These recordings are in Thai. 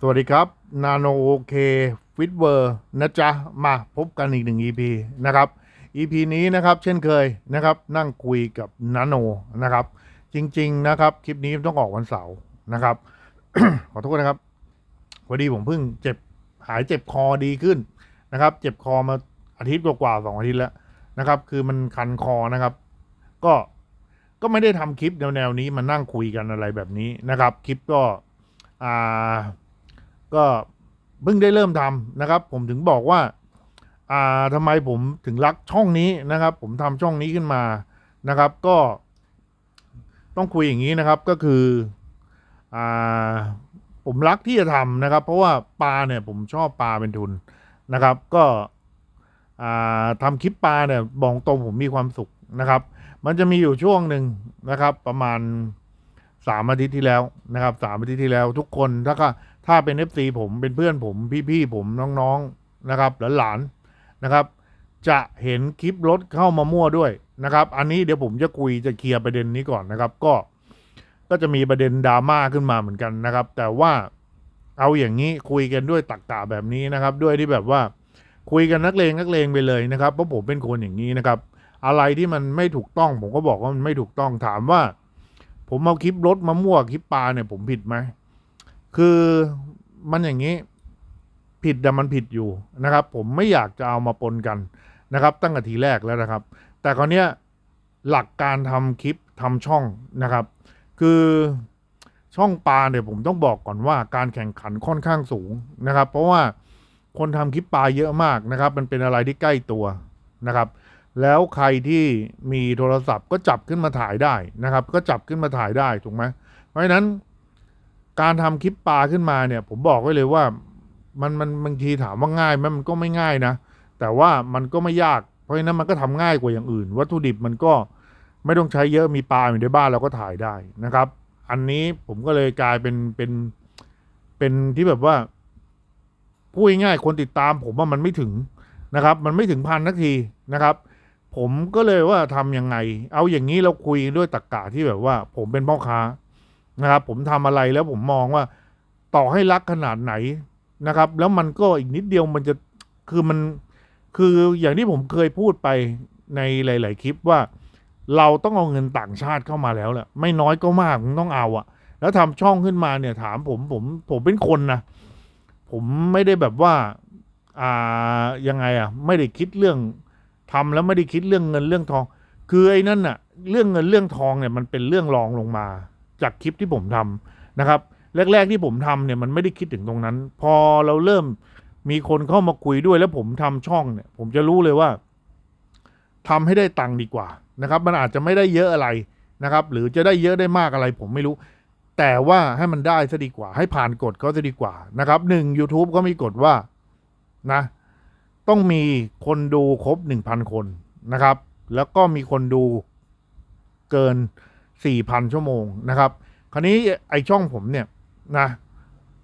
สวัสดีครับนาโนโอเคฟิตเวอร์นะจ๊ะ มาพบกันอีกหนึ่ง EP นะครับ EP นี้นะครับเช่นเคยนะครับนั่งคุยกับนาโนนะครับ จริง ๆ นะครับ คลิปนี้ต้องออกวันเสาร์นะครับ ขอโทษนะครับพอดีผมเพิ่งเจ็บหายเจ็บคอดีขึ้นนะครับ เจ็บคอมาอาทิตย์กว่าๆสองอาทิตย์แล้วนะครับ คือมันคันคอนะครับ ก็ก็ไม่ได้ทำคลิปแนวๆนี้มานั่งคุยกันอะไรแบบนี้นะครับ คลิปก็อ่า ก็เพิ่งได้เริ่มทำนะครับ ผมถึงบอกว่าอ่าทำไมผมถึงรักช่องนี้นะครับ ผมทำช่องนี้ขึ้นมานะครับ ก็ต้องคุยอย่างนี้นะครับก็คืออ่าผมรักที่จะทำนะครับ เพราะว่าปลาเนี่ยผมชอบปลาเป็นทุนนะครับ ก็ทำคลิปปลาเนี่ยบอกตรงผมมีความสุขนะครับ มันจะมีอยู่ช่วงหนึ่งนะครับ ประมาณสามอาทิตย์ที่แล้วนะครับสามอาทิตย์ที่แล้ว ทุกคนถ้า ถ้าเป็นเอฟซีผมเป็นเพื่อนผมพี่ๆผมน้องๆนะครับหลานๆนะครับ จะเห็นคลิปรถเข้ามามั่วด้วยนะครับ อันนี้เดี๋ยวผมจะคุยจะเคลียร์ประเด็นนี้ก่อนนะครับ ก็ก็จะมีประเด็นดราม่าขึ้นมาเหมือนกันนะครับ แต่ว่าเอาอย่างนี้คุยกันด้วยตักกะแบบนี้นะครับ ด้วยที่แบบว่าคุยกันนักเลงนักเลงไปเลยนะครับเพราะผมเป็นคนอย่างนี้นะครับ อะไรที่มันไม่ถูกต้อง ผมก็บอกว่ามันไม่ถูกต้องถามว่า ผมเอาคลิปรถมามั่วคลิปปลาเนี่ยผมผิดไหม คือมันอย่างนี้ผิดแต่มันผิดอยู่นะครับ ผมไม่อยากจะเอามาปนกันนะครับ ตั้งแต่ทีแรกแล้วนะครับ แต่คราวเนี้ยหลักการทำคลิปทำช่องนะครับ คือช่องปลาเนี่ยผมต้องบอกก่อนว่าการแข่งขันค่อนข้างสูงนะครับ เพราะว่าคนทำคลิปปลาเยอะมากนะครับ มันเป็นอะไรที่ใกล้ตัวนะครับ แล้วใครที่มีโทรศัพท์ก็จับขึ้นมาถ่ายได้นะครับ ก็จับขึ้นมาถ่ายได้ถูกไหมเพราะฉะนั้น การทำคลิปปลาขึ้นมาเนี่ย ผมบอกไว้เลยว่า มันมันบางทีถามว่าง่ายไหมมันก็ไม่ง่ายนะ แต่ว่ามันก็ไม่ยาก เพราะฉะนั้นมันก็ทำง่ายกว่าอย่างอื่น วัตถุดิบมันก็ไม่ต้องใช้เยอะมีปลาอยู่ในบ้านเราก็ถ่ายได้นะครับ อันนี้ผมก็เลยกลายเป็นเป็นเป็นที่แบบว่าพูดง่ายคนติดตาม ผมว่ามันไม่ถึงนะครับ มันไม่ถึงพันนาทีนะครับ ผมก็เลยว่าทำยังไง เอาอย่างนี้เราคุยด้วยตรกกะที่แบบว่า ผมเป็นพ่อค้า นะครับผมทำอะไรแล้วผมมองว่าต่อให้รักขนาดไหนนะครับ แล้วมันก็อีกนิดเดียวมันจะคือมันคืออย่างที่ผมเคยพูดไปในหลาย ๆ คลิปว่า เราต้องเอาเงินต่างชาติเข้ามาแล้วแหละไม่น้อยก็มากมึงต้องเอาอะแล้วทำช่องขึ้นมาเนี่ยถามผมผมผมเป็นคนนะผมไม่ได้แบบว่าอ่ายังไงอะไม่ได้คิดเรื่องทำแล้วไม่ได้คิดเรื่องเงินเรื่องทอง คือไอ้นั่นน่ะเรื่องเงินเรื่องทองเนี่ยมันเป็นเรื่องรองลงมา จากคลิปที่ผมทำนะครับ แรก ๆที่ผมทำเนี่ยมันไม่ได้คิดถึงตรงนั้น พอเราเริ่มมีคนเข้ามาคุยด้วยแล้วผมทำช่องเนี่ย ผมจะรู้เลยว่าทำให้ได้ตังค์ดีกว่านะครับ มันอาจจะไม่ได้เยอะอะไรนะครับ หรือจะได้เยอะได้มากอะไร ผมไม่รู้ แต่ว่าให้มันได้ซะดีกว่า ให้ผ่านกฎเขาซะดีกว่านะครับหนึ่ง YouTube ก็มีกฎว่านะ ต้องมีคนดูครบหนึ่งพันคนนะครับ แล้วก็มีคนดูเกิน สี่พันชั่วโมงนะครับ คราวนี้ไอช่องผมเนี่ยนะ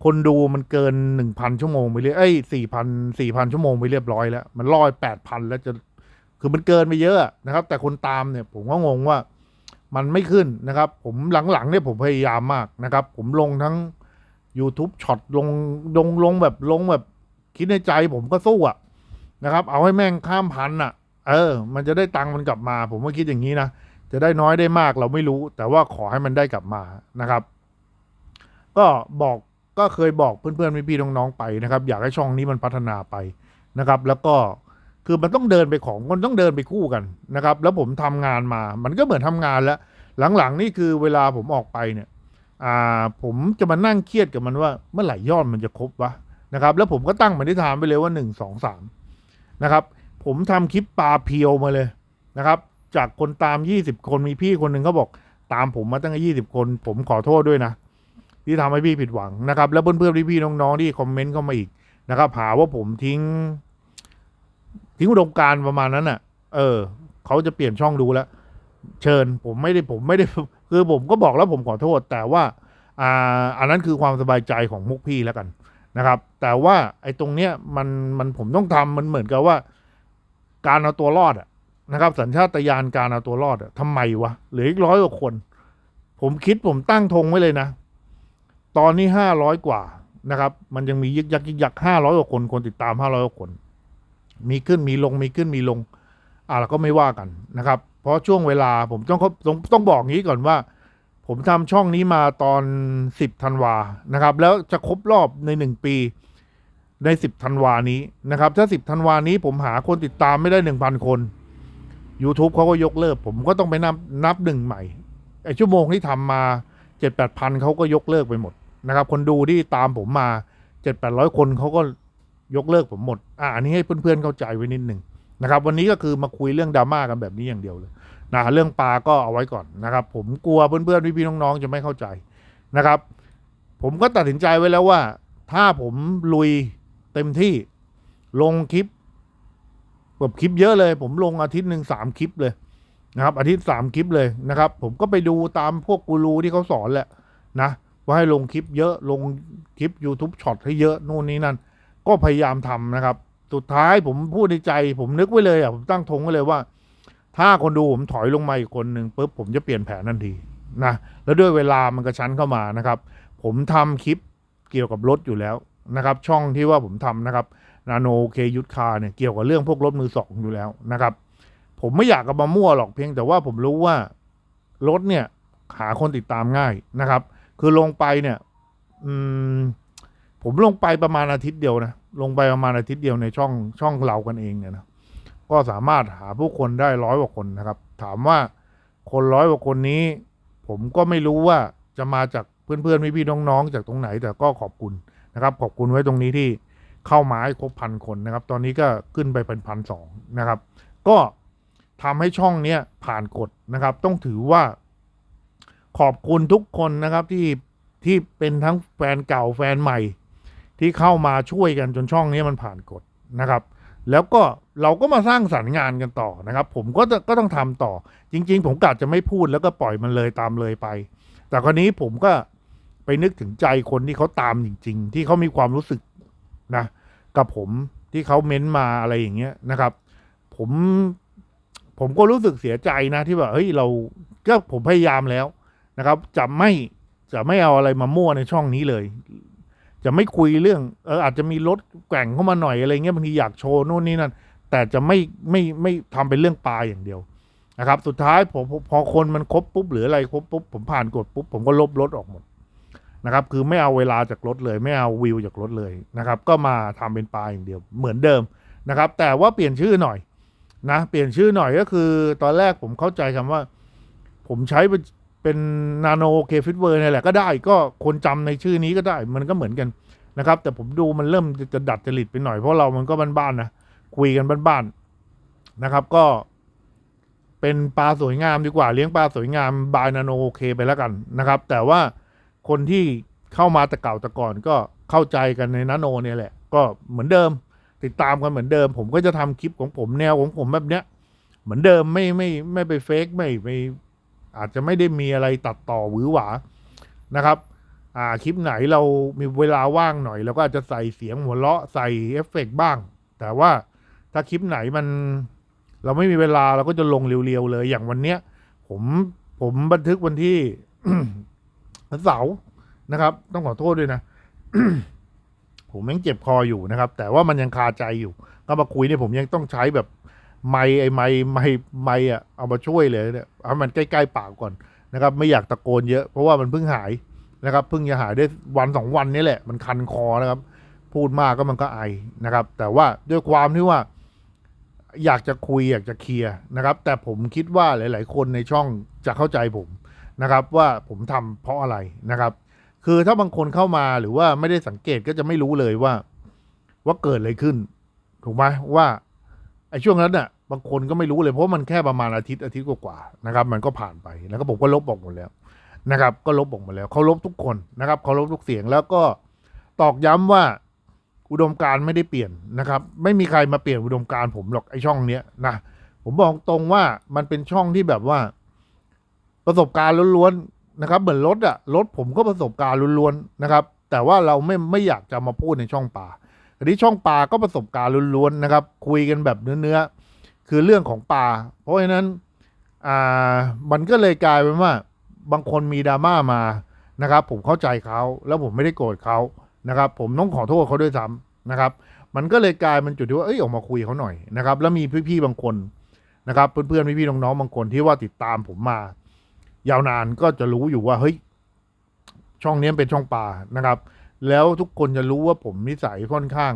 คนดูมันเกินหนึ่งพันชั่วโมงไปเรื่อยเอ้ยสี่พันสี่พันชั่วโมงไปเรียบร้อยแล้ว มันลอยแปดพันแล้วจะคือมันเกินไปเยอะนะครับ แต่คนตามเนี่ยผมก็งงว่ามันไม่ขึ้นนะครับ ผมหลังๆเนี่ยผมพยายามมากนะครับ ผมลงทั้ง YouTube ช็อตลงลงลงแบบลงแบบคิดในใจผมก็สู้อะนะครับ เอาให้แม่งข้ามพันอะเออ มันจะได้ตังค์มันกลับมา ผมก็คิดอย่างนี้นะ จะได้น้อยได้มากเราไม่รู้ แต่ว่าขอให้มันได้กลับมานะครับ ก็บอกก็เคยบอกเพื่อนๆพี่ๆน้องๆไปนะครับ อยากให้ช่องนี้มันพัฒนาไปนะครับ แล้วก็คือมันต้องเดินไปของมันต้องเดินไปคู่กันนะครับ แล้วผมทำงานมา มันก็เหมือนทำงานแล้ว หลังๆนี่คือเวลาผมออกไปเนี่ยอ่าผมจะมานั่งเครียดกับมันว่าเมื่อไหร่ยอดมันจะครบวะนะครับ แล้วผมก็ตั้งปณิธานไปเลยว่าหนึ่งสองสามนะครับ ผมทำคลิปปลาเพียวมาเลยนะครับ จากคนตามยี่สิบคนมีพี่คนหนึ่งเขาบอกตามผมมาตั้งแต่ยี่สิบคน ผมขอโทษด้วยนะ ที่ทำให้พี่ผิดหวังนะครับ แล้วเพื่อนๆพี่ๆน้องๆที่คอมเมนต์เข้ามาอีกนะครับหาว่าผมทิ้ง ทิ้งอุดมการประมาณนั้นอะ เออเขาจะเปลี่ยนช่องดูแล้ว เชิญผมไม่ได้ผมไม่ได้คือผมก็บอกแล้วผมขอโทษ แต่ว่า อ่า อันนั้นคือความสบายใจของมุกพี่แล้วกันนะครับ แต่ว่าไอ้ตรงเนี้ยมันมันผมต้องทำมันเหมือนกับว่า การเอาตัวรอดอะ นะครับ สัญชาตญาณการเอาตัวรอดอะทำไมวะเหลืออีกร้อยกว่าคน ผมคิดผมตั้งธงไว้เลยนะ ตอนนี้ห้าร้อยกว่านะครับ มันยังมียึกยักยึกยักห้าร้อยกว่าคนคนติดตามห้าร้อยกว่าคน มีขึ้นมีลงมีขึ้นมีลงอ่าเราก็ไม่ว่ากันนะครับ เพราะช่วงเวลาผมต้องต้องต้องบอกงี้ก่อนว่า ผมทำช่องนี้มาตอนสิบธันวานะครับ แล้วจะครบรอบในหนึ่งปีในสิบธันวานี้นะครับ ถ้าสิบธันวานี้ผมหาคนติดตามไม่ได้หนึ่งพันคน YouTube เขาก็ยกเลิก ผมก็ต้องไปนับนับหนึ่งใหม่ไอชั่วโมงที่ทำมาเจ็ดแปดพันเขาก็ยกเลิกไปหมดนะครับ คนดูที่ตามผมมาเจ็ดแปดร้อยคนเขาก็ยกเลิกผมหมด อ่าอันนี้ให้เพื่อนๆเข้าใจไว้นิดหนึ่งนะครับ วันนี้ก็คือมาคุยเรื่องดราม่ากันแบบนี้อย่างเดียวเลยนะเรื่องปลาก็เอาไว้ก่อนนะครับ ผมกลัวเพื่อนๆพี่ๆน้องๆจะไม่เข้าใจนะครับ ผมก็ตัดสินใจไว้แล้วว่า ถ้าผมลุยเต็มที่ลงคลิป แบบคลิปเยอะเลย ผมลงอาทิตย์หนึ่งสามคลิปเลยนะครับ อาทิตย์สามคลิปเลยนะครับ ผมก็ไปดูตามพวกกูรูที่เขาสอนแหละนะว่าให้ลงคลิปเยอะลงคลิป YouTube ช็อตให้เยอะนู่นนี่นั่น ก็พยายามทำนะครับ สุดท้ายผมพูดในใจ ผมนึกไว้เลยอะผมตั้งธงไว้เลยว่า ถ้าคนดูผมถอยลงมาอีกคนหนึ่งปุ๊บผมจะเปลี่ยนแผนทันทีนะแล้วด้วยเวลามันกระชั้นเข้ามานะครับ ผมทำคลิปเกี่ยวกับรถอยู่แล้วนะครับ ช่องที่ว่าผมทำนะครับ นาโนเคยุทธคาเนี่ยเกี่ยวกับเรื่องพวกรถมือสองอยู่แล้วนะครับ ผมไม่อยากกับมามั่วหรอกเพียงแต่ว่าผมรู้ว่ารถเนี่ยหาคนติดตามง่ายนะครับ คือลงไปเนี่ย อืมผมลงไปประมาณอาทิตย์เดียวนะ ลงไปประมาณอาทิตย์เดียวในช่องช่องเรากันเองเนี่ยนะ ก็สามารถหาผู้คนได้ร้อยกว่าคนนะครับ ถามว่าคนร้อยกว่าคนนี้ ผมก็ไม่รู้ว่าจะมาจากเพื่อนๆพี่ๆน้องๆจากตรงไหน แต่ก็ขอบคุณนะครับ ขอบคุณไว้ตรงนี้ที่ เข้ามาให้ครบพันคนนะครับ ตอนนี้ก็ขึ้นไปเป็นพันสองนะครับ ก็ทำให้ช่องเนี้ยผ่านกฎนะครับ ต้องถือว่า ขอบคุณทุกคนนะครับที่ที่เป็นทั้งแฟนเก่าแฟนใหม่ ที่เข้ามาช่วยกันจนช่องนี้มันผ่านกฎนะครับ แล้วก็เราก็มาสร้างสรรค์งานกันต่อนะครับ ผมก็จะก็ต้องทำต่อ จริง ๆ ผมกะจะไม่พูดแล้วก็ปล่อยมันเลยตามเลยไป แต่คราวนี้ผมก็ไปนึกถึงใจคนที่เขาตามจริง ๆ ที่เขามีความรู้สึก นะกับผมที่เขาเม้นมาอะไรอย่างเงี้ยนะครับ ผมผมก็รู้สึกเสียใจนะที่แบบเฮ้ยเราก็ผมพยายามแล้วนะครับ จะไม่จะไม่เอาอะไรมามั่วในช่องนี้เลย จะไม่คุยเรื่องเอออาจจะมีรถแกว่งเข้ามาหน่อยอะไรเงี้ยบางทีอยากโชว์นู่นนี่นั่นแต่จะไม่ไม่ไม่ทำเป็นเรื่องปลาอย่างเดียวนะครับ สุดท้ายผมพอพอคนมันครบปุ๊บหรืออะไรครบปุ๊บผมผ่านกฎปุ๊บผมก็ลบรถออกหมด นะครับคือไม่เอาเวลาจากรถเลย ไม่เอาวิวจากรถเลยนะครับก็มาทำเป็นปลาอย่างเดียวเหมือนเดิมนะครับ แต่ว่าเปลี่ยนชื่อหน่อยนะเปลี่ยนชื่อหน่อยก็คือ ตอนแรกผมเข้าใจคำว่า ผมใช้เป็นเป็นาโนเคฟิตเวอร์นี่แหละก็ได้ก็คนจำในชื่อนี้ก็ได้มันก็เหมือนกันนะครับ แต่ผมดูมันเริ่มจะดัดจริตไปหน่อยเพราะเรามันก็บ้านๆนะคุยกันบ้านๆนะครับ ก็เป็นปลาสวยงามดีกว่าเลี้ยงปลาสวยงามบายนาโนโอเคไปแล้วกันนะครับ แต่ว่า คนที่เข้ามาแต่เก่าแต่ก่อนก็เข้าใจกันในนาโนเนี่ยแหละ ก็เหมือนเดิม ติดตามกันเหมือนเดิม ผมก็จะทำคลิปของผมแนวของผมแบบเนี้ย เหมือนเดิมไม่ไม่ไม่ไปเฟกไม่ไม่อาจจะไม่ได้มีอะไรตัดต่อหวือหวานะครับ อ่าคลิปไหนเรามีเวลาว่างหน่อยเราก็อาจจะใส่เสียงหัวเราะใส่เอฟเฟกต์บ้าง แต่ว่าถ้าคลิปไหนมัน เราไม่มีเวลาเราก็จะลงเรียวๆเลย อย่างวันเนี้ย ผมผมบันทึกวันที่ วันเสาร์นะครับ ต้องขอโทษด้วยนะผมยังเจ็บคออยู่นะครับ แต่ว่ามันยังคาใจอยู่ ก็มาคุยเนี่ยผมยังต้องใช้แบบไม้ไอ้ไม้ไม้ไม้อะเอามาช่วยเลยเนี่ยเอามันใกล้ๆปากก่อนนะครับ ไม่อยากตะโกนเยอะเพราะว่ามันเพิ่งหายนะครับเพิ่งจะหายได้วันสองวันนี้แหละ มันคันคอนะครับ พูดมากก็มันก็ไอนะครับ แต่ว่าด้วยความที่ว่า อยากจะคุยอยากจะเคลียร์นะครับ แต่ผมคิดว่าหลาย ๆ คนในช่องจะเข้าใจผม นะครับว่าผมทำเพราะอะไรนะครับ คือถ้าบางคนเข้ามาหรือว่าไม่ได้สังเกตก็จะไม่รู้เลยว่า ว่าเกิดอะไรขึ้น ถูกไหมว่าไอ้ช่วงนั้นน่ะบางคนก็ไม่รู้เลยเพราะมันแค่ประมาณอาทิตย์อาทิตย์กว่าๆนะครับ มันก็ผ่านไปแล้วก็ผมก็ลบออกหมดแล้วนะครับ ก็ลบออกหมดแล้วเขาลบทุกคนนะครับเขาลบทุกเสียงแล้วก็ตอกย้ำว่าอุดมการไม่ได้เปลี่ยนนะครับ ไม่มีใครมาเปลี่ยนอุดมการผมหรอกไอ้ช่องเนี้ยนะผมบอกตรงว่ามันเป็นช่องที่แบบว่า ประสบการณ์ล้วนๆนะครับ เหมือนรถอะรถผมก็ประสบการณ์ล้วนๆนะครับ แต่ว่าเราไม่ไม่อยากจะมาพูดในช่องป่าอันนี้ช่องป่าก็ประสบการณ์ล้วนๆนะครับ คุยกันแบบเนื้อๆคือเรื่องของป่า เพราะฉะนั้นอ่ามันก็เลยกลายเป็นว่า บางคนมีดราม่ามานะครับ ผมเข้าใจเขาแล้วผมไม่ได้โกรธเขานะครับ ผมต้องขอโทษเขาด้วยซ้ำนะครับ มันก็เลยกลายเป็นจุดที่ว่าเอ้ยออกมาคุยเขาหน่อยนะครับ แล้วมีพี่ๆบางคนนะครับ เพื่อนๆพี่ๆน้องๆบางคนที่ว่าติดตามผมมา ยาวนานก็จะรู้อยู่ว่าเฮ้ยช่องนี้เป็นช่องปลานะครับ แล้วทุกคนจะรู้ว่าผมนิสัยค่อนข้าง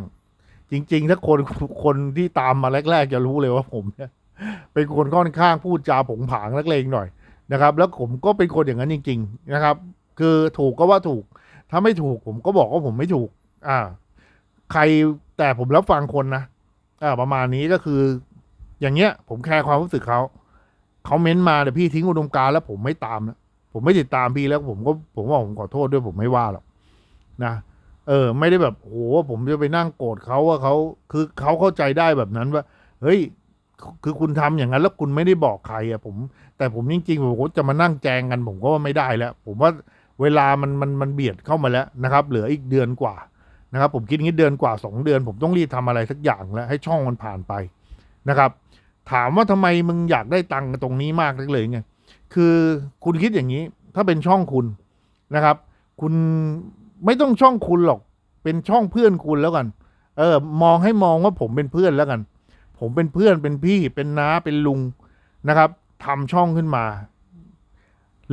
จริง ๆ ถ้าคนคนที่ตามมาแรก ๆ จะรู้เลยว่าผมเนี่ยเป็นคนค่อนข้างพูดจาผงผางนักเลงหน่อยนะครับ แล้วผมก็เป็นคนอย่างนั้นจริง ๆ นะครับ คือถูกก็ว่าถูก ถ้าไม่ถูกผมก็บอกว่าผมไม่ถูก อ่า ใครแต่ผมรับฟังคนนะอ่าประมาณนี้ก็คือ อย่างเงี้ย ผมแคร์ความรู้สึกเขา เขาเม้นมาแต่พี่ทิ้งอุดมการแล้วผมไม่ตามนะผมไม่ติดตามพี่แล้วผมก็ผมว่าผมขอโทษด้วยผมไม่ว่าหรอกนะเออ ไม่ได้แบบโหผมจะไปนั่งโกรธเขาว่าเขาคือเขาเข้าใจได้แบบนั้นว่า เฮ้ย คือคุณทำอย่างนั้น แล้วคุณไม่ได้บอกใครอะผม แต่ผมจริงๆผมก็จะมานั่งแจงกัน ผมก็ว่าไม่ได้แล้ว ผมว่าเวลามันมันมันเบียดเข้ามาแล้วนะครับ เหลืออีกเดือนกว่านะครับ ผมคิดงี้เดือนกว่าสองเดือน ผมต้องรีบทำอะไรสักอย่างแล้วให้ช่องมันผ่านไปนะครับ ถามว่าทำไมมึงอยากได้ตังค์ตรงนี้มากเลยไงคือคุณคิดอย่างนี้ ถ้าเป็นช่องคุณนะครับ คุณไม่ต้องช่องคุณหรอก เป็นช่องเพื่อนคุณแล้วกัน เออ มองให้มองว่าผมเป็นเพื่อนแล้วกัน ผมเป็นเพื่อนเป็นพี่เป็นน้าเป็นลุงนะครับทำช่องขึ้นมา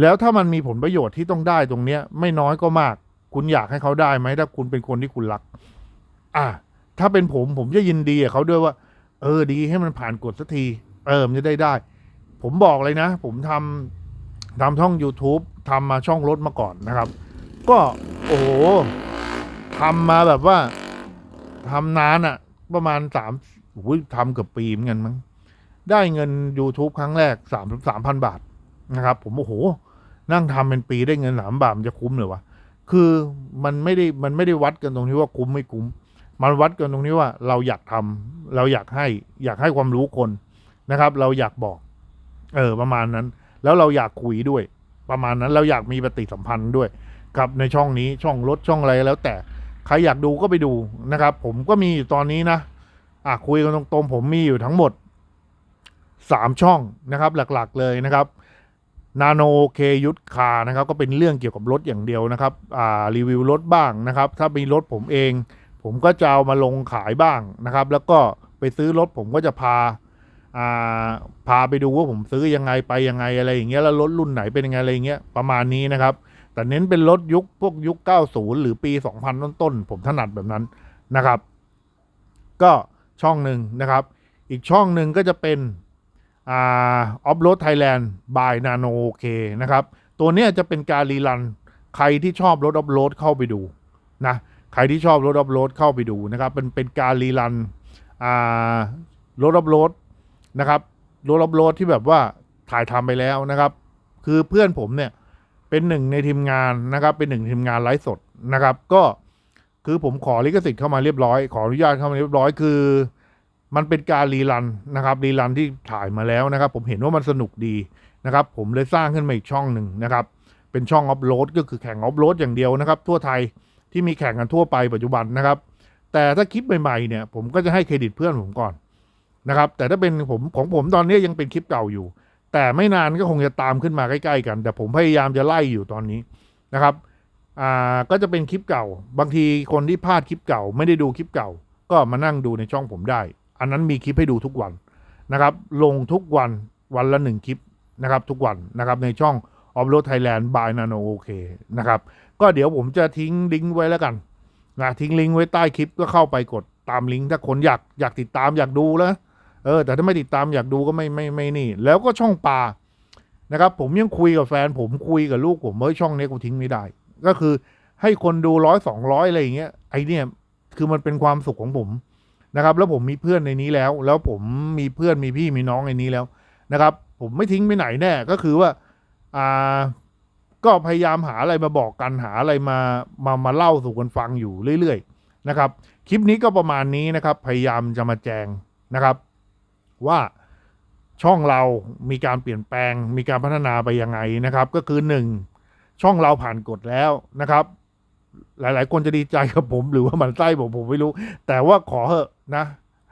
แล้วถ้ามันมีผลประโยชน์ที่ต้องได้ตรงเนี้ย ไม่น้อยก็มาก คุณอยากให้เขาได้ไหมถ้าคุณเป็นคนที่คุณรัก อะถ้าเป็นผมผมจะยินดีกับเขาด้วยว่า เออดีให้มันผ่านกฎสักที เออมันจะได้ได้ ผมบอกเลยนะ ผมทำทำช่อง YouTube ทำมาช่องรถมาก่อนนะครับ ก็โอ้โหทำมาแบบว่าทำนานอะประมาณสามอุ้ยทำเกือบปีเหมือนกันมั้งได้เงิน YouTube ครั้งแรกสามสามพันบาทนะครับ ผมโอ้โห นั่งทำเป็นปีได้เงินสามบาทมันจะคุ้มหรือวะคือมันไม่ได้มันไม่ได้วัดกันตรงที่ว่าคุ้มไม่คุ้ม มันวัดกันตรงนี้ว่าเราอยากทำเราอยากให้อยากให้ความรู้คนนะครับ เราอยากบอก เออประมาณนั้น แล้วเราอยากคุยด้วย ประมาณนั้นเราอยากมีปฏิสัมพันธ์ด้วยกับในช่องนี้ช่องรถช่องอะไรแล้ว แต่ใครอยากดูก็ไปดูนะครับ ผมก็มีอยู่ตอนนี้นะอะคุยกันตรงๆผมมีอยู่ทั้งหมดสามช่องนะครับ หลักๆเลยนะครับนาโนเคยุทธคานะครับ ก็เป็นเรื่องเกี่ยวกับรถอย่างเดียวนะครับอ่ารีวิวรถบ้างนะครับ ถ้ามีรถผมเอง ผมก็จะเอามาลงขายบ้างนะครับ แล้วก็ไปซื้อรถผมก็จะพาอ่าพาไปดูว่าผมซื้อยังไงไปยังไงอะไรอย่างเงี้ยแล้วรถรุ่นไหนเป็นยังไงอะไรอย่างเงี้ยประมาณนี้นะครับ แต่เน้นเป็นรถยุคพวกยุค 90 หรือปี 2000 ต้นๆผมถนัดแบบนั้นนะครับ ก็ช่องหนึ่งนะครับ อีกช่องหนึ่งก็จะเป็นออฟโรดไทยแลนด์บายนาโนโอเคนะครับ ตัวเนี้ยจะเป็นการรีรันใครที่ชอบรถออฟโรดเข้าไปดูนะ ใครที่ชอบรถออฟโรดเข้าไปดูนะครับ เป็นเป็นการรีรันรถออฟโรดนะครับรถออฟโรดที่แบบว่าถ่ายทำไปแล้วนะครับ คือเพื่อนผมเนี่ยเป็นหนึ่งในทีมงานนะครับ เป็นหนึ่งทีมงานไลฟ์สดนะครับ ก็คือผมขอลิขสิทธิ์เข้ามาเรียบร้อย ขออนุญาตเข้ามาเรียบร้อย คือ มันเป็นการรีรันนะครับรีรันที่ถ่ายมาแล้วนะครับ ผมเห็นว่ามันสนุกดีนะครับ ผมเลยสร้างขึ้นมาอีกช่องหนึ่งนะครับ เป็นช่องออฟโรดก็คือแข่งออฟโรดอย่างเดียวนะครับ ทั่วไทย ที่มีแข่งกันทั่วไปปัจจุบันนะครับ แต่ถ้าคลิปใหม่ๆเนี่ยผมก็จะให้เครดิตเพื่อนผมก่อนนะครับ แต่ถ้าเป็นผมของผมตอนนี้ยังเป็นคลิปเก่าอยู่ แต่ไม่นานก็คงจะตามขึ้นมาใกล้ๆกัน แต่ผมพยายามจะไล่อยู่ตอนนี้นะครับอ่าก็จะเป็นคลิปเก่า บางทีคนที่พลาดคลิปเก่า ไม่ได้ดูคลิปเก่า ก็มานั่งดูในช่องผมได้ อันนั้นมีคลิปให้ดูทุกวันนะครับ ลงทุกวันวันละหนึ่งคลิปนะครับทุกวันนะครับในช่องออฟโรดไทยแลนด์บายนาโนโอเคนะครับก็เดี๋ยวผมจะทิ้งลิงก์ไว้แล้วกันนะทิ้งลิงก์ไว้ใต้คลิปก็เข้าไปกดตามลิงก์ถ้าคนอยากอยากติดตามอยากดูแล้วเออ แต่ถ้าไม่ติดตามอยากดูก็ไม่ไม่ไม่นี่ แล้วก็ช่องปลานะครับ ผมยังคุยกับแฟน ผมคุยกับลูกผมว่าช่องนี้กูทิ้งไม่ได้ ก็คือให้คนดูร้อยสองร้อยอะไรอย่างเงี้ยไอเนี่ยคือมันเป็นความสุขของผมนะครับ แล้วผมมีเพื่อนในนี้แล้ว แล้วผมมีเพื่อนมีพี่มีน้องในนี้แล้วนะครับ ผมไม่ทิ้งไปไหนแน่ก็คือว่าอ่า ก็พยายามหาอะไรมาบอกกันหาอะไรมามามาเล่าสู่กันฟังอยู่เรื่อยๆนะครับ คลิปนี้ก็ประมาณนี้นะครับ พยายามจะมาแจงนะครับ ว่าช่องเรามีการเปลี่ยนแปลง มีการพัฒนาไปยังไงนะครับ ก็คือหนึ่งช่องเราผ่านกฎแล้วนะครับ หลาย ๆ คนจะดีใจกับผม หรือว่ามันไส้ผมผมไม่รู้ แต่ว่าขอเหอะนะ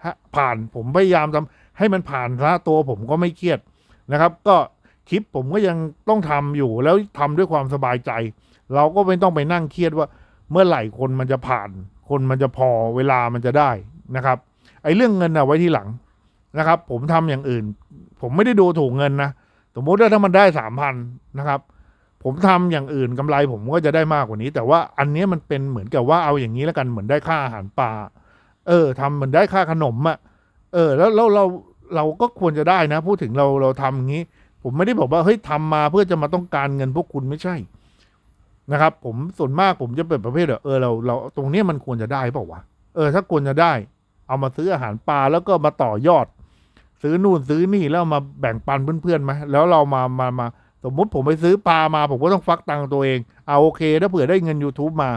ฮะผ่านผมพยายามทำให้มันผ่านซะตัวผมก็ไม่เครียดนะครับ ก็ คลิปผมก็ยังต้องทำอยู่แล้วทำด้วยความสบายใจ เราก็ไม่ต้องไปนั่งเครียดว่า เมื่อไหร่คนมันจะผ่าน คนมันจะพอเวลามันจะได้นะครับ ไอ้เรื่องเงินเอาไว้ที่หลังนะครับ ผมทำอย่างอื่น ผมไม่ได้ดูถูกเงินนะสมมติว่าถ้ามันได้สามพันนะครับ ผมทำอย่างอื่นกำไรผมก็จะได้มากกว่านี้ แต่ว่าอันนี้มันเป็นเหมือนกับว่าเอาอย่างนี้แล้วกันเหมือนได้ค่าอาหารปลาเออทำเหมือนได้ค่าขนมอะเออ แล้วแล้วเราเราก็ควรจะได้นะ พูดถึงเราเราทำอย่างนี้ ผมไม่ได้บอกว่าเฮ้ยทำมาเพื่อจะมาต้องการเงินพวกคุณไม่ใช่นะครับ ผมส่วนมากผมจะเป็นประเภทแบบเออเราเราตรงนี้มันควรจะได้เปล่าวะเออถ้าควรจะได้ เอามาซื้ออาหารปลาแล้วก็มาต่อยอด ซื้อนู่นซื้อนี่แล้วมาแบ่งปันเพื่อนๆไหมแล้วเรามามามาสมมติผมไปซื้อปลามา ผมก็ต้องฟักตังค์ตัวเองเอาโอเคถ้าเผื่อได้เงิน YouTube มา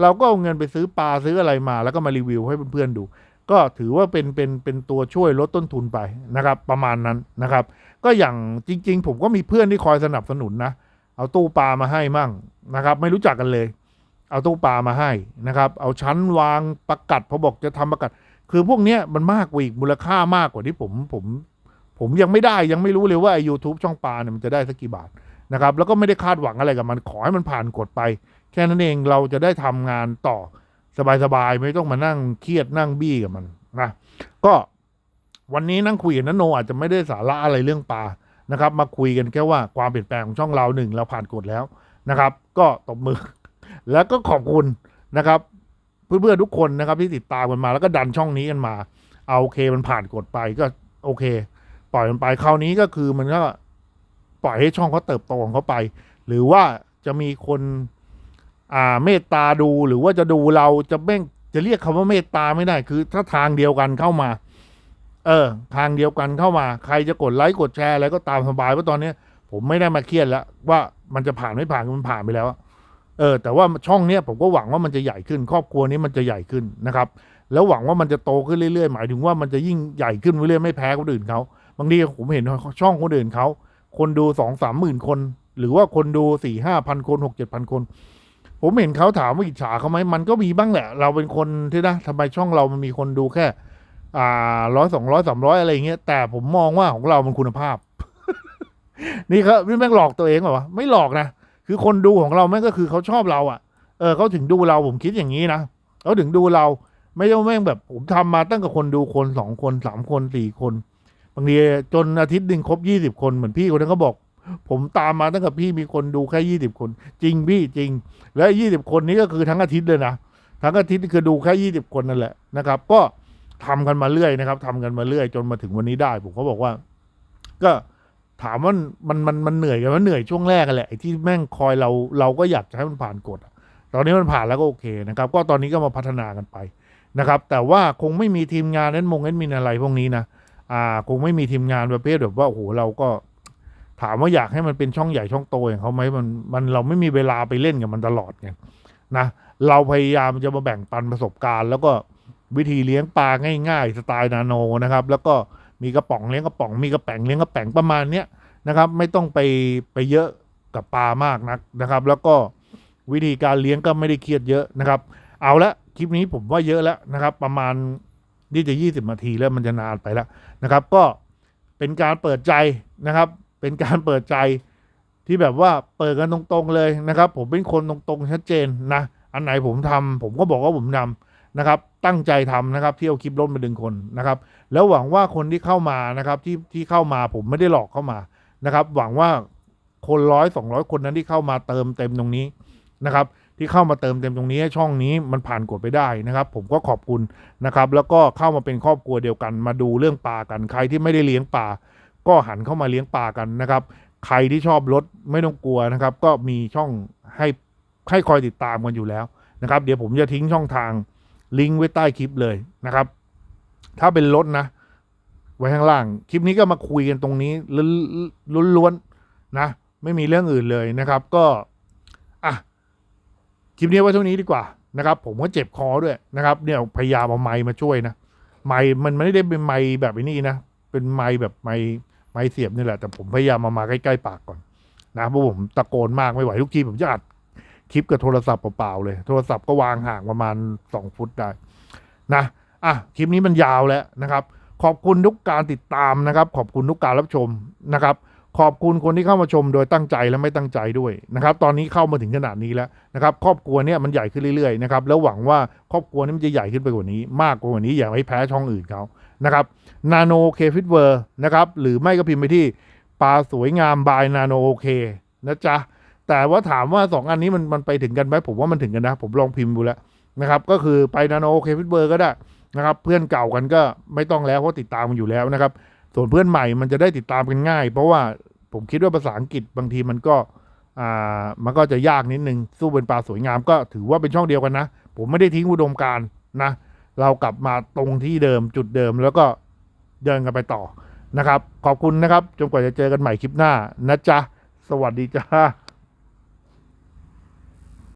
เราก็เอาเงินไปซื้อปลาซื้ออะไรมา แล้วก็มารีวิวให้เพื่อนๆดู ก็ถือว่าเป็นเป็นเป็นตัวช่วยลดต้นทุนไปนะครับ ประมาณนั้นนะครับ ก็อย่างจริง ๆ ผมก็มีเพื่อนที่คอยสนับสนุนนะ เอาตู้ปลามาให้มั่งนะครับ ไม่รู้จักกันเลย เอาตู้ปลามาให้นะครับ เอาชั้นวางประกัดพอบอกจะทำประกัด คือพวกนี้มันมากกว่าอีกมูลค่ามากกว่าที่ผมผม ผมยังไม่ได้ยังไม่รู้เลยว่าไอ้ YouTube ช่องปลาเนี่ยมันจะได้สักกี่บาทนะครับ แล้วก็ไม่ได้คาดหวังอะไรกับมันขอให้มันผ่านกฎไป แค่นั้นเองเราจะได้ทำงานต่อ สบายๆ ไม่ต้องมานั่งเครียดนั่งบี้กับมันนะก็วันนี้นั่งคุยกับนันโนอาจจะไม่ได้สาระอะไรเรื่องปลานะครับ มาคุยกันแค่ว่าความเปลี่ยนแปลงของช่องเราหนึ่งเราผ่านกฎแล้วนะครับ ก็ตบมือ แล้วก็ขอบคุณนะครับ เพื่อนๆทุกคนนะครับที่ติดตามกันมาแล้วก็ดันช่องนี้กันมา เอาโอเคมันผ่านกฎไปก็โอเค ปล่อยมันไปคราวนี้ก็คือมันก็ปล่อยให้ช่องเขาเติบโตของเขาไป หรือว่าจะมีคน อ่าเมตตาดูหรือว่าจะดูเราจะแม่งจะเรียกคำว่าเมตตาไม่ได้คือ ถ้าทางเดียวกันเข้ามา เออ ทางเดียวกันเข้ามา ใครจะกดไลค์กดแชร์อะไรก็ตามสบายเพราะตอนเนี้ยผมไม่ได้มาเครียดแล้วว่ามันจะผ่านไม่ผ่านมันผ่านไปแล้วเออ แต่ว่าช่องเนี้ยผมก็หวังว่ามันจะใหญ่ขึ้น ครอบครัวนี้มันจะใหญ่ขึ้นนะครับ แล้วหวังว่ามันจะโตขึ้นเรื่อยๆ หมายถึงว่ามันจะยิ่งใหญ่ขึ้นเรื่อยๆไม่แพ้คนอื่นเขาบางทีผมเห็นช่องคนอื่นเขาคนดูสองสามหมื่นคน หรือว่าคนดูสี่ห้าพันคนหกเจ็ดพันคน ผมเห็นเขาถามว่าอิจฉาเขาไหมมันก็มีบ้างแหละ เราเป็นคนที่นะทำไมช่องเรามันมีคนดูแค่อ่าร้อยสองร้อยสามร้อยอะไรเงี้ยแต่ผมมองว่าของเรามันคุณภาพ นี่ครับนี่แม่งหลอกตัวเองเหรอวะไม่หลอกนะคือคนดูของเราแม่งก็คือเขาชอบเราอะ เออเขาถึงดูเราผมคิดอย่างนี้นะเขาถึงดูเราไม่ใช่แม่งแบบผมทำมาตั้งกับคนดูคนสองคนสามคนสี่คนบางทีจนอาทิตย์หนึ่งครบยี่สิบคนเหมือนพี่คนนั้นก็บอก ผมตามมาตั้งกับพี่มีคนดูแค่ยี่สิบคน จริงพี่จริง แล้วยี่สิบคนนี้ก็คือทั้งอาทิตย์เลยนะทั้งอาทิตย์คือดูแค่ยี่สิบคนนั่นแหละนะครับ ก็ทำกันมาเรื่อยนะครับทำกันมาเรื่อยจนมาถึงวันนี้ได้ ผมก็บอกว่า ก็ถามว่ามันมันมันเหนื่อยกันว่าเหนื่อยช่วงแรกกันแหละไอ้ที่แม่งคอยเราเราก็อยากจะให้มันผ่านกฎตอนนี้มันผ่านแล้วก็โอเคนะครับ ก็ตอนนี้ก็มาพัฒนากันไปนะครับ แต่ว่าคงไม่มีทีมงานนั้นมงนั้นมีอะไรพวกนี้นะอ่า คงไม่มีทีมงานประเภทแบบว่าโอ้โหเราก็ ถามว่าอยากให้มันเป็นช่องใหญ่ช่องโตอย่างเขาไหมมันมันเราไม่มีเวลาไปเล่นกับมันตลอดไงนะเราพยายามจะมาแบ่งปันประสบการณ์ แล้วก็วิธีเลี้ยงปลาง่ายๆ สไตล์นาโนนะครับ แล้วก็มีกระป๋องเลี้ยงกระป๋องมีกระแป๋งเลี้ยงกระแป๋งประมาณเนี้ยนะครับ ไม่ต้องไปไปเยอะกับปลามากนักนะครับ แล้วก็วิธีการเลี้ยงก็ไม่ได้เครียดเยอะนะครับ เอาละคลิปนี้ผมว่าเยอะแล้วนะครับ ประมาณนี่จะยี่สิบนาทีแล้วมันจะนานไปแล้วนะครับ ก็เป็นการเปิดใจนะครับ เป็นการเปิดใจที่แบบว่าเปิดกันตรงๆเลยนะครับ ผมเป็นคนตรงๆชัดเจนนะ อันไหนผมทำผมก็บอกว่าผมทำนะครับ ตั้งใจทำนะครับที่เอาคลิปล้นมาดึงคนนะครับ แล้วหวังว่าคนที่เข้ามานะครับที่ที่เข้ามาผมไม่ได้หลอกเข้ามานะครับ หวังว่าคนร้อยสองร้อยคนนั้นที่เข้ามาเติมเต็มตรงนี้นะครับที่เข้ามาเติมเต็มตรงนี้ให้ช่องนี้มันผ่านกฎไปได้นะครับ ผมก็ขอบคุณนะครับ แล้วก็เข้ามาเป็นครอบครัวเดียวกัน มาดูเรื่องปลากันใครที่ไม่ได้เลี้ยงปลา ก็หันเข้ามาเลี้ยงปลากันนะครับ ใครที่ชอบรถไม่ต้องกลัวนะครับ ก็มีช่องให้ให้คอยติดตามกันอยู่แล้วนะครับ เดี๋ยวผมจะทิ้งช่องทางลิงก์ไว้ใต้คลิปเลยนะครับ ถ้าเป็นรถนะ ไว้ข้างล่าง คลิปนี้ก็มาคุยกันตรงนี้ล้วนๆนะ ไม่มีเรื่องอื่นเลยนะครับ ก็อะคลิปนี้ไว้เท่านี้ดีกว่านะครับ ผมก็เจ็บคอด้วยนะครับ เนี่ยพยายามเอาไม้มาช่วยนะไม้มันไม่ได้เป็นไม้แบบนี้นะ เป็นไม้แบบไม้ ไม้เสียบนี่แหละ แต่ผมพยายามมามาใกล้ๆปากก่อนนะเพราะผมตะโกนมากไม่ไหวทุกทีผมจะอัดคลิปกับโทรศัพท์เปล่าๆเลย โทรศัพท์ก็วางห่างประมาณสองฟุตได้นะอะคลิปนี้มันยาวแล้วนะครับ ขอบคุณทุกการติดตามนะครับ ขอบคุณทุกการรับชมนะครับ ขอบคุณคนที่เข้ามาชมโดยตั้งใจและไม่ตั้งใจด้วยนะครับ ตอนนี้เข้ามาถึงขนาดนี้แล้วนะครับ ครอบครัวเนี่ยมันใหญ่ขึ้นเรื่อยๆนะครับแล้วหวังว่าครอบครัวนี้มันจะใหญ่ขึ้นไปกว่านี้ มากกว่านี้อย่าให้แพ้ช่องอื่นเขา นะครับนาโนโอเคฟิตเวอร์นะครับหรือไม่ก็พิมพ์ไปที่ปลาสวยงามบายนาโนโอเคนะจ๊ะ แต่ว่าถามว่าสองอันนี้มันมันไปถึงกันไหมผมว่ามันถึงกันนะ ผมลองพิมพ์ดูแล้วนะครับ ก็คือไปนาโนโอเคฟิตเวอร์ก็ได้นะครับเพื่อนเก่ากันก็ไม่ต้องแล้วเพราะติดตามมันอยู่แล้วนะครับ ส่วนเพื่อนใหม่มันจะได้ติดตามกันง่าย เพราะว่าผมคิดว่าภาษาอังกฤษบางทีมันก็อ่ามันก็จะยากนิดนึงสู้เป็นปลาสวยงามก็ถือว่าเป็นช่องเดียวกันนะ ผมไม่ได้ทิ้งอุดมการนะ เรากลับมาตรงที่เดิมจุดเดิมแล้วก็เดินกันไปต่อนะครับ ขอบคุณนะครับ จนกว่าจะเจอกันใหม่คลิปหน้านะจ๊ะ สวัสดีจ้า